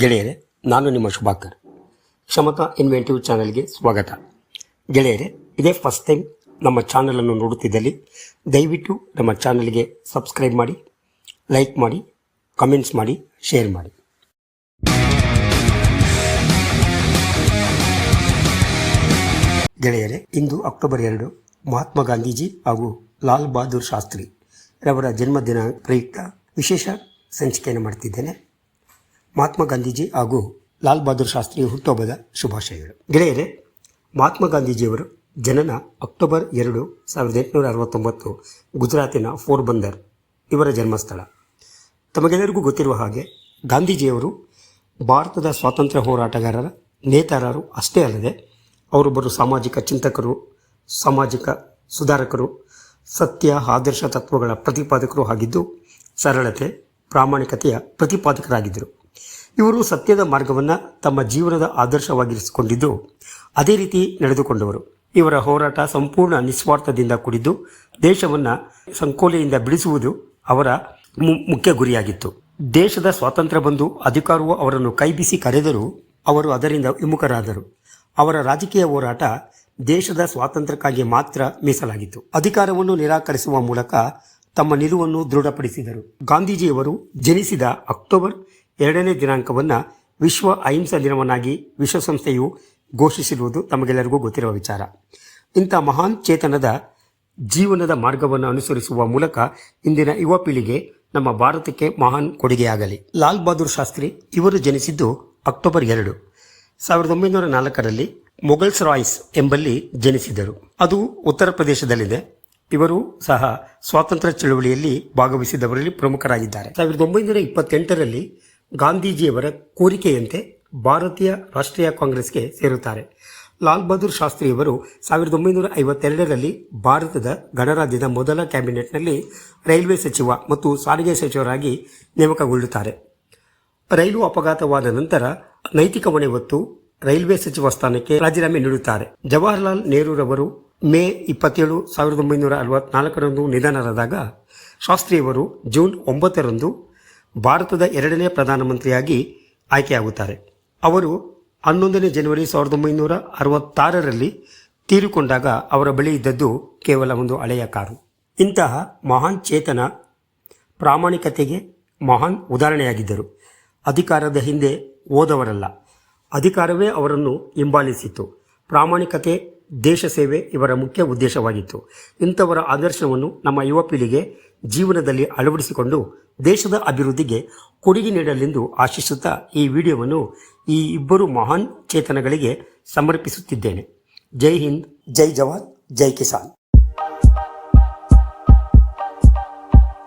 ಗೆಳೆಯರೆ, ನಾನು ನಿಮ್ಮ ಶುಭಾಕರ್. ಕ್ಷಮತಾ ಇನ್ವೆಂಟಿವ್ ಚಾನೆಲ್ಗೆ ಸ್ವಾಗತ. ಗೆಳೆಯರೆ, ಇದೇ ಫಸ್ಟ್ ಟೈಮ್ ನಮ್ಮ ಚಾನಲನ್ನು ನೋಡುತ್ತಿದ್ದಲ್ಲಿ, ದಯವಿಟ್ಟು ನಮ್ಮ ಚಾನಲ್ಗೆ ಸಬ್ಸ್ಕ್ರೈಬ್ ಮಾಡಿ, ಲೈಕ್ ಮಾಡಿ, ಕಮೆಂಟ್ಸ್ ಮಾಡಿ, ಶೇರ್ ಮಾಡಿ. ಗೆಳೆಯರೆ, ಇಂದು ಅಕ್ಟೋಬರ್ ಎರಡು, ಮಹಾತ್ಮ ಗಾಂಧೀಜಿ ಹಾಗೂ ಲಾಲ್ ಬಹದ್ದೂರ್ ಶಾಸ್ತ್ರಿ ರವರ ಜನ್ಮದಿನ ಪ್ರಯುಕ್ತ ವಿಶೇಷ ಸಂಚಿಕೆಯನ್ನು ಮಾಡ್ತಿದ್ದೇನೆ. ಮಹಾತ್ಮ ಗಾಂಧೀಜಿ ಹಾಗೂ ಲಾಲ್ ಬಹದ್ದೂರ್ ಶಾಸ್ತ್ರಿ ಹುಟ್ಟುಹಬ್ಬದ ಶುಭಾಶಯಗಳು. ಗೆಳೆಯರೆ, ಮಹಾತ್ಮ ಗಾಂಧೀಜಿಯವರು ಜನನ ಅಕ್ಟೋಬರ್ ಎರಡು ಸಾವಿರದ ಎಂಟುನೂರ ಅರವತ್ತೊಂಬತ್ತು ಗುಜರಾತಿನ ಫೋರ್ಬಂದರ್ ಇವರ ಜನ್ಮಸ್ಥಳ. ತಮಗೆಲ್ಲರಿಗೂ ಗೊತ್ತಿರುವ ಹಾಗೆ ಗಾಂಧೀಜಿಯವರು ಭಾರತದ ಸ್ವಾತಂತ್ರ್ಯ ಹೋರಾಟಗಾರರ ನೇತಾರರು ಅಷ್ಟೇ ಅಲ್ಲದೆ ಅವರೊಬ್ಬರು ಸಾಮಾಜಿಕ ಚಿಂತಕರು, ಸಾಮಾಜಿಕ ಸುಧಾರಕರು, ಸತ್ಯ, ಆದರ್ಶ ತತ್ವಗಳ ಪ್ರತಿಪಾದಕರು ಆಗಿದ್ದು ಸರಳತೆ, ಪ್ರಾಮಾಣಿಕತೆಯ ಪ್ರತಿಪಾದಕರಾಗಿದ್ದರು. ಇವರು ಸತ್ಯದ ಮಾರ್ಗವನ್ನು ತಮ್ಮ ಜೀವನದ ಆದರ್ಶವಾಗಿರಿಸಿಕೊಂಡಿದ್ದು ಅದೇ ರೀತಿ ನಡೆದುಕೊಂಡವರು. ಇವರ ಹೋರಾಟ ಸಂಪೂರ್ಣ ನಿಸ್ವಾರ್ಥದಿಂದ ಕೂಡಿದ್ದು ದೇಶವನ್ನು ಸಂಕೋಲೆಯಿಂದ ಬಿಡಿಸುವುದು ಅವರ ಮುಖ್ಯ ಗುರಿಯಾಗಿತ್ತು. ದೇಶದ ಸ್ವಾತಂತ್ರ್ಯ ಬಂದು ಅಧಿಕಾರವು ಅವರನ್ನು ಕೈಬಿಸಿ ಕರೆದರೂ ಅವರು ಅದರಿಂದ ವಿಮುಖರಾದರು. ಅವರ ರಾಜಕೀಯ ಹೋರಾಟ ದೇಶದ ಸ್ವಾತಂತ್ರ್ಯಕ್ಕಾಗಿ ಮಾತ್ರ ಮೀಸಲಾಗಿತ್ತು. ಅಧಿಕಾರವನ್ನು ನಿರಾಕರಿಸುವ ಮೂಲಕ ತಮ್ಮ ನಿಲುವನ್ನು ದೃಢಪಡಿಸಿದರು. ಗಾಂಧೀಜಿಯವರು ಜನಿಸಿದ ಅಕ್ಟೋಬರ್ ಎರಡನೇ ದಿನಾಂಕವನ್ನು ವಿಶ್ವ ಅಹಿಂಸಾ ದಿನವನ್ನಾಗಿ ವಿಶ್ವಸಂಸ್ಥೆಯು ಘೋಷಿಸಿರುವುದು ತಮಗೆಲ್ಲರಿಗೂ ಗೊತ್ತಿರುವ ವಿಚಾರ. ಇಂಥ ಮಹಾನ್ ಚೇತನದ ಜೀವನದ ಮಾರ್ಗವನ್ನು ಅನುಸರಿಸುವ ಮೂಲಕ ಇಂದಿನ ಯುವ ಪೀಳಿಗೆ ನಮ್ಮ ಭಾರತಕ್ಕೆ ಮಹಾನ್ ಕೊಡುಗೆಯಾಗಲಿ. ಲಾಲ್ ಬಹದ್ದೂರ್ ಶಾಸ್ತ್ರಿ ಇವರು ಜನಿಸಿದ್ದು ಅಕ್ಟೋಬರ್ ಎರಡು. ಸಾವಿರದ ಒಂಬೈನೂರ ನಾಲ್ಕರಲ್ಲಿ ಮೊಘಲ್ಸ್ ರಾಯ್ಸ್ ಎಂಬಲ್ಲಿ ಜನಿಸಿದರು ಅದು ಉತ್ತರ ಪ್ರದೇಶದಲ್ಲಿದೆ. ಇವರು ಸಹ ಸ್ವಾತಂತ್ರ್ಯ ಚಳವಳಿಯಲ್ಲಿ ಭಾಗವಹಿಸಿದವರಲ್ಲಿ ಪ್ರಮುಖರಾಗಿದ್ದಾರೆ. ಸಾವಿರದ ಒಂಬೈನೂರ ಇಪ್ಪತ್ತೆಂಟರಲ್ಲಿ ಗಾಂಧೀಜಿಯವರ ಕೋರಿಕೆಯಂತೆ ಭಾರತೀಯ ರಾಷ್ಟ್ರೀಯ ಕಾಂಗ್ರೆಸ್ಗೆ ಸೇರುತ್ತಾರೆ. ಲಾಲ್ ಬಹದ್ದೂರ್ ಶಾಸ್ತ್ರಿಯವರು ಸಾವಿರದ ಒಂಬೈನೂರ ಐವತ್ತೆರಡರಲ್ಲಿ ಭಾರತದ ಗಣರಾಜ್ಯದ ಮೊದಲ ಕ್ಯಾಬಿನೆಟ್ನಲ್ಲಿ ರೈಲ್ವೆ ಸಚಿವ ಮತ್ತು ಸಾರಿಗೆ ಸಚಿವರಾಗಿ ನೇಮಕಗೊಳ್ಳುತ್ತಾರೆ. ರೈಲು ಅಪಘಾತವಾದ ನಂತರ ನೈತಿಕ ಹೊಣೆ ಹೊತ್ತು ರೈಲ್ವೆ ಸಚಿವ ಸ್ಥಾನಕ್ಕೆ ರಾಜೀನಾಮೆ ನೀಡುತ್ತಾರೆ. ಜವಾಹರಲಾಲ್ ನೆಹರೂರವರು ಮೇ ಇಪ್ಪತ್ತೇಳು ಸಾವಿರದ ಒಂಬೈನೂರ ಅರವತ್ನಾಲ್ಕರಂದು ನಿಧನರಾದಾಗ ಶಾಸ್ತ್ರಿಯವರು ಜೂನ್ ಒಂಬತ್ತರಂದು ಭಾರತದ ಎರಡನೇ ಪ್ರಧಾನಮಂತ್ರಿಯಾಗಿ ಆಯ್ಕೆಯಾಗುತ್ತಾರೆ. ಅವರು ಹನ್ನೊಂದನೇ ಜನವರಿ ಸಾವಿರದ ಒಂಬೈನೂರ ಅರವತ್ತಾರರಲ್ಲಿ ತೀರಿಕೊಂಡಾಗ ಅವರ ಬಳಿ ಇದ್ದದ್ದು ಕೇವಲ ಒಂದು ಹಳೆಯ ಕಾರು. ಇಂತಹ ಮಹಾನ್ ಚೇತನ ಪ್ರಾಮಾಣಿಕತೆಗೆ ಮಹಾನ್ ಉದಾಹರಣೆಯಾಗಿದ್ದರು. ಅಧಿಕಾರದ ಹಿಂದೆ ಹೋದವರಲ್ಲ. ಅಧಿಕಾರವೇ ಅವರನ್ನು ಹಿಂಬಾಲಿಸಿತು ಪ್ರಾಮಾಣಿಕತೆ, ದೇಶ ಸೇವೆ ಇವರ ಮುಖ್ಯ ಉದ್ದೇಶವಾಗಿತ್ತು. ಇಂಥವರ ಆದರ್ಶವನ್ನು ನಮ್ಮ ಯುವ ಪೀಳಿಗೆ ಜೀವನದಲ್ಲಿ ಅಳವಡಿಸಿಕೊಂಡು ದೇಶದ ಅಭಿವೃದ್ಧಿಗೆ ಕೊಡುಗೆ ನೀಡಲೆಂದು ಆಶಿಸುತ್ತಾ ಈ ವಿಡಿಯೋವನ್ನು ಈ ಇಬ್ಬರು ಮಹಾನ್ ಚೇತನಗಳಿಗೆ ಸಮರ್ಪಿಸುತ್ತಿದ್ದೇನೆ. ಜೈ ಹಿಂದ್, ಜೈ ಜವಾನ್, ಜೈ ಕಿಸಾನ್.